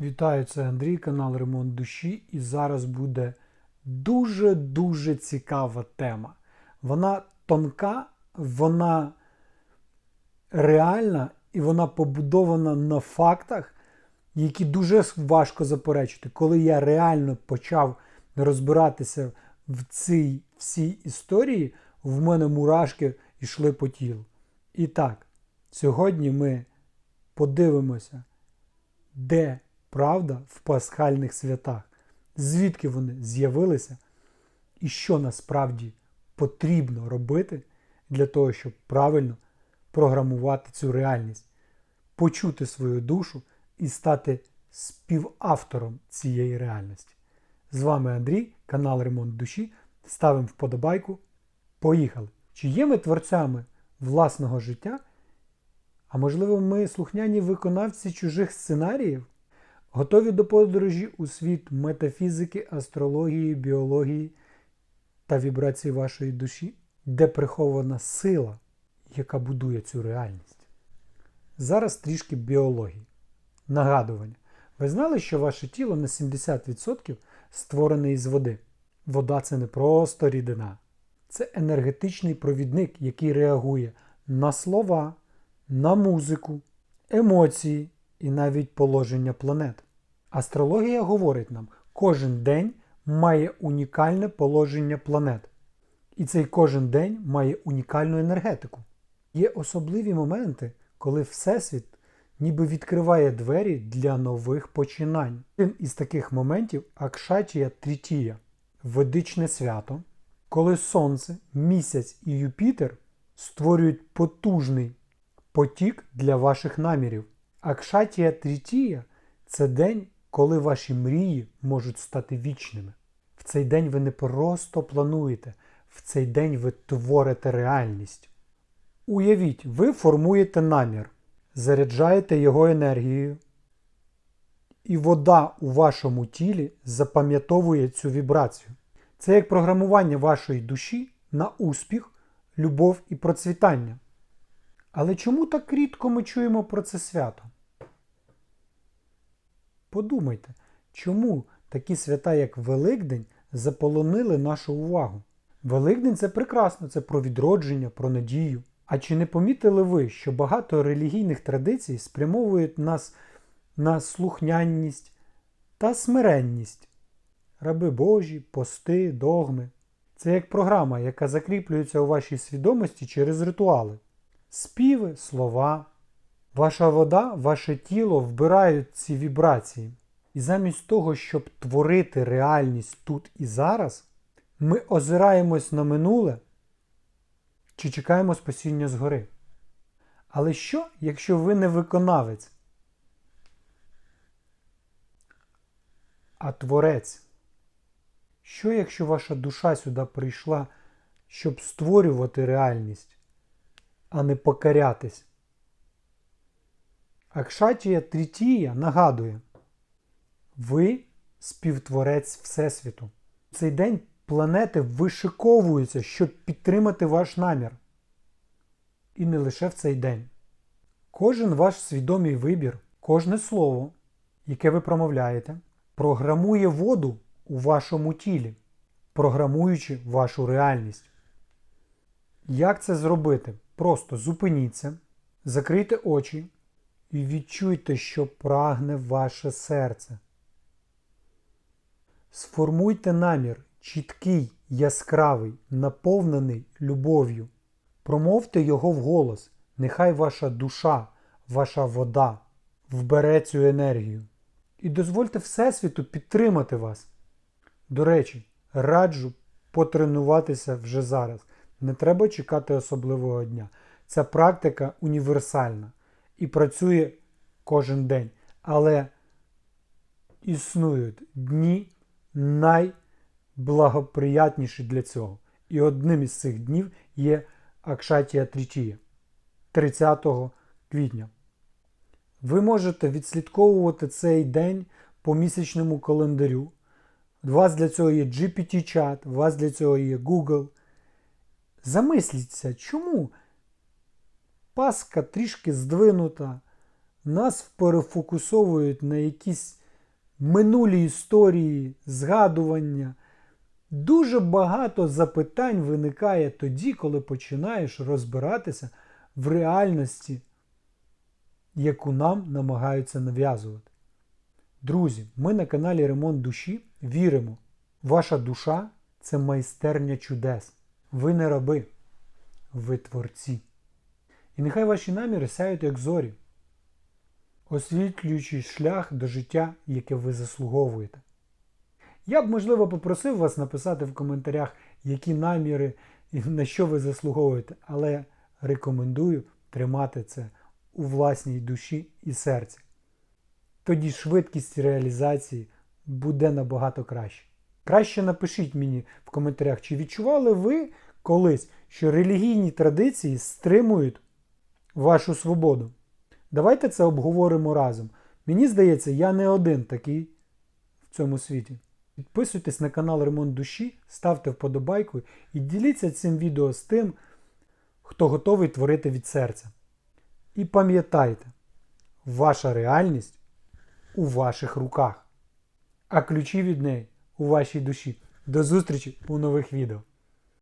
Вітаю, це Андрій, канал Ремонт Душі, і зараз буде дуже-дуже цікава тема. Вона тонка, вона реальна і вона побудована на фактах, які дуже важко заперечити. Коли я реально почав розбиратися в цій всій історії, в мене мурашки йшли по тілу. І так, сьогодні ми подивимося, де правда в пасхальних святах, звідки вони з'явилися, і що насправді потрібно робити для того, щоб правильно програмувати цю реальність, почути свою душу і стати співавтором цієї реальності. З вами Андрій, канал Ремонт Душі. Ставимо вподобайку. Поїхали! Чи є ми творцями власного життя? А можливо, ми слухняні виконавці чужих сценаріїв? Готові до подорожі у світ метафізики, астрології, біології та вібрацій вашої душі, де прихована сила, яка будує цю реальність. Зараз трішки біології. Нагадування. Ви знали, що ваше тіло на 70% створене із води. Вода це не просто рідина, це енергетичний провідник, який реагує на слова, на музику, емоції і навіть положення планет. Астрологія говорить нам, кожен день має унікальне положення планет. І цей кожен день має унікальну енергетику. Є особливі моменти, коли Всесвіт ніби відкриває двері для нових починань. Один із таких моментів Акшатія Трітія ведичне свято, коли Сонце, місяць і Юпітер створюють потужний потік для ваших намірів. Акшатія Трітія це день, коли ваші мрії можуть стати вічними. В цей день ви не просто плануєте, в цей день ви творите реальність. Уявіть, ви формуєте намір, заряджаєте його енергією, і вода у вашому тілі запам'ятовує цю вібрацію. Це як програмування вашої душі на успіх, любов і процвітання. Але чому так рідко ми чуємо про це свято? Подумайте, чому такі свята, як Великдень, заполонили нашу увагу? Великдень це прекрасно, це про відродження, про надію. А чи не помітили ви, що багато релігійних традицій спрямовують нас на слухнянність та смиренність? Раби Божі, пости, догми. Це як програма, яка закріплюється у вашій свідомості через ритуали. Співи, слова. Ваша вода, ваше тіло вбирають ці вібрації. І замість того, щоб творити реальність тут і зараз, ми озираємось на минуле чи чекаємо спасіння згори. Але що, якщо ви не виконавець, а творець? Що, якщо ваша душа сюди прийшла, щоб створювати реальність, а не покорятись? Акшатія Трітія нагадує, ви співтворець Всесвіту. В цей день планети вишиковуються, щоб підтримати ваш намір. І не лише в цей день. Кожен ваш свідомий вибір, кожне слово, яке ви промовляєте, програмує воду у вашому тілі, програмуючи вашу реальність. Як це зробити? Просто зупиніться, закрийте очі і відчуйте, що прагне ваше серце. Сформуйте намір чіткий, яскравий, наповнений любов'ю. Промовте його вголос, нехай ваша душа, ваша вода вбере цю енергію. І дозвольте Всесвіту підтримати вас. До речі, раджу потренуватися вже зараз. Не треба чекати особливого дня. Ця практика універсальна і працює кожен день. Але існують дні найблагоприятніші для цього. І одним із цих днів є Акшатія Трітія 30 квітня. Ви можете відслідковувати цей день по місячному календарю. У вас для цього є GPT-чат, у вас для цього є Google. Замисліться, чому Паска трішки здвинута, нас перефокусовують на якісь минулі історії, згадування. Дуже багато запитань виникає тоді, коли починаєш розбиратися в реальності, яку нам намагаються нав'язувати. Друзі, ми на каналі Ремонт душі віримо. Ваша душа це майстерня чудес. Ви не раби, ви творці. І нехай ваші наміри сяють як зорі, освітлюючи шлях до життя, яке ви заслуговуєте. Я б, можливо, попросив вас написати в коментарях, які наміри і на що ви заслуговуєте, але рекомендую тримати це у власній душі і серці. Тоді швидкість реалізації буде набагато краще. Краще напишіть мені в коментарях, чи відчували ви колись, що релігійні традиції стримують вашу свободу. Давайте це обговоримо разом. Мені здається, я не один такий в цьому світі. Підписуйтесь на канал Ремонт Душі, ставте вподобайку і діліться цим відео з тим, хто готовий творити від серця. І пам'ятайте, ваша реальність у ваших руках, а ключі від неї у вашій душі. До зустрічі у нових відео.